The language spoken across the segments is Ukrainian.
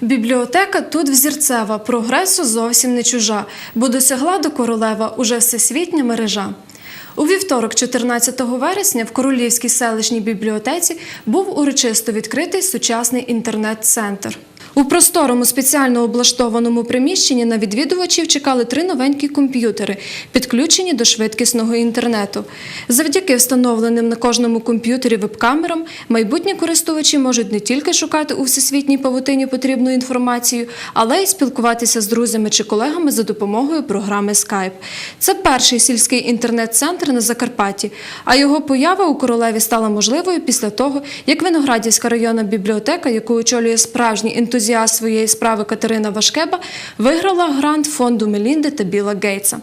Бібліотека тут взірцева, прогресу зовсім не чужа, бо досягла до королева уже всесвітня мережа. У вівторок, 14 вересня, в Королівській селищній бібліотеці був урочисто відкритий сучасний інтернет-центр. У просторому спеціально облаштованому приміщенні на відвідувачів чекали три новенькі комп'ютери, підключені до швидкісного інтернету. Завдяки встановленим на кожному комп'ютері веб-камерам майбутні користувачі можуть не тільки шукати у всесвітній павутині потрібну інформацію, але й спілкуватися з друзями чи колегами за допомогою програми Skype. Це перший сільський інтернет-центр на Закарпатті, а його поява у королеві стала можливою після того, як Виноградівська районна бібліотека, яку очолює справжній ентузіаст своєї справи Катерина Вашкеба, виграла грант фонду Мелінди та Біла Гейтса.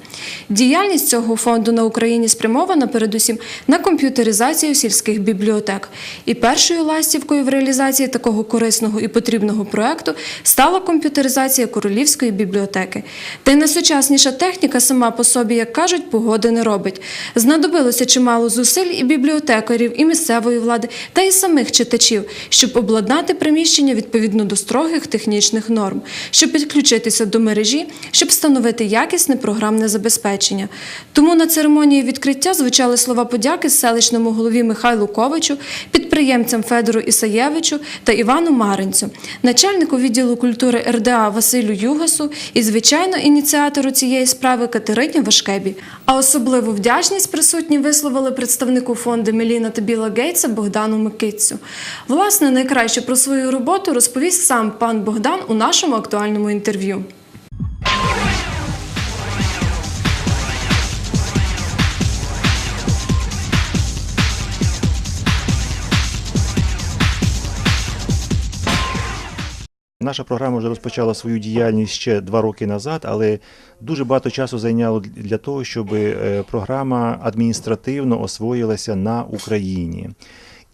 Діяльність цього фонду на Україні спрямована передусім на комп'ютеризацію сільських бібліотек. І першою ластівкою в реалізації такого корисного і потрібного проекту стала комп'ютеризація Королівської бібліотеки. Та й найсучасніша техніка сама по собі, як кажуть, погоди не робить. Знадобилося чимало зусиль і бібліотекарів, і місцевої влади, та й самих читачів, щоб обладнати приміщення відповідно до строгих технічних норм, щоб підключитися до мережі, щоб встановити якісне програмне забезпечення. Тому на церемонії відкриття звучали слова подяки селищному голові Михайлу Ковичу, підприємцям Федору Ісаєвичу та Івану Маринцю, начальнику відділу культури РДА Василю Югасу і, звичайно, ініціатору цієї справи Катерині Вашкебі. А особливу вдячність присутні висловили представнику фонду Меліна та Біла Гейтса Богдану Микитцю. Власне, найкраще про свою роботу розповість сам пан Богдан у нашому актуальному інтерв'ю. Наша програма вже розпочала свою діяльність ще два роки назад, але дуже багато часу зайняло для того, щоб е, програма адміністративно освоїлася на Україні.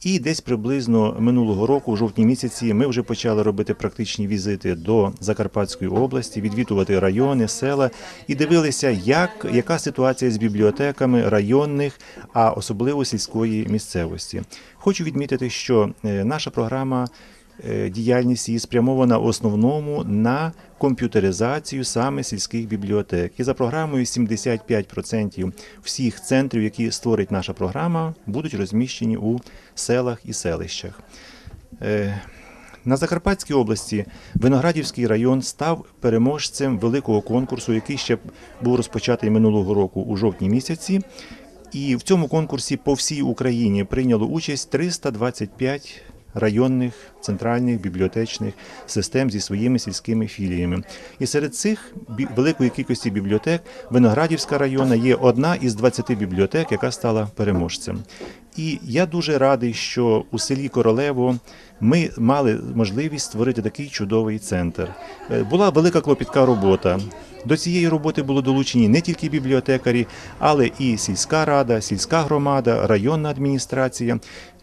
І десь приблизно минулого року, у жовтні місяці, ми вже почали робити практичні візити до Закарпатської області, відвідувати райони, села і дивилися, як, яка ситуація з бібліотеками районних, а особливо сільської місцевості. Хочу відмітити, що е, наша програма діяльність її спрямована в основному на комп'ютеризацію саме сільських бібліотек. І за програмою 75% всіх центрів, які створить наша програма, будуть розміщені у селах і селищах. Е, На Закарпатській області Виноградівський район став переможцем великого конкурсу, який ще був розпочатий минулого року у жовтні місяці. І в цьому конкурсі по всій Україні прийняло участь 325 районних центральних бібліотечних систем зі своїми сільськими філіями. І серед цих великої кількості бібліотек Виноградівська районна є одна із 20 бібліотек, яка стала переможцем. І я дуже радий, що у селі Королево ми мали можливість створити такий чудовий центр. Е, Була велика клопітка робота. До цієї роботи було долучені не тільки бібліотекарі, але і сільська рада, сільська громада, районна адміністрація.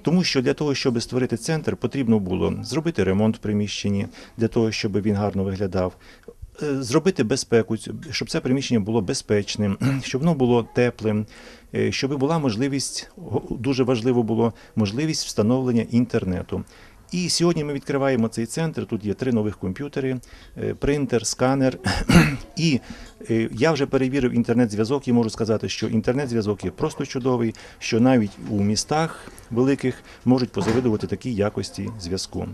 Тому що для того, щоб створити центр, потрібно було зробити ремонт в приміщенні, для того, щоб він гарно виглядав. е, Зробити безпеку, щоб це приміщення було безпечним, щоб воно було теплим, е, щоб була можливість, дуже важливо було можливість встановлення інтернету. І сьогодні ми відкриваємо цей центр. Тут є три нових комп'ютери, е, принтер, сканер. І е, я вже перевірив інтернет-зв'язок і можу сказати, що інтернет-зв'язок є просто чудовий, що навіть у містах великих можуть позавидувати такій якості зв'язку.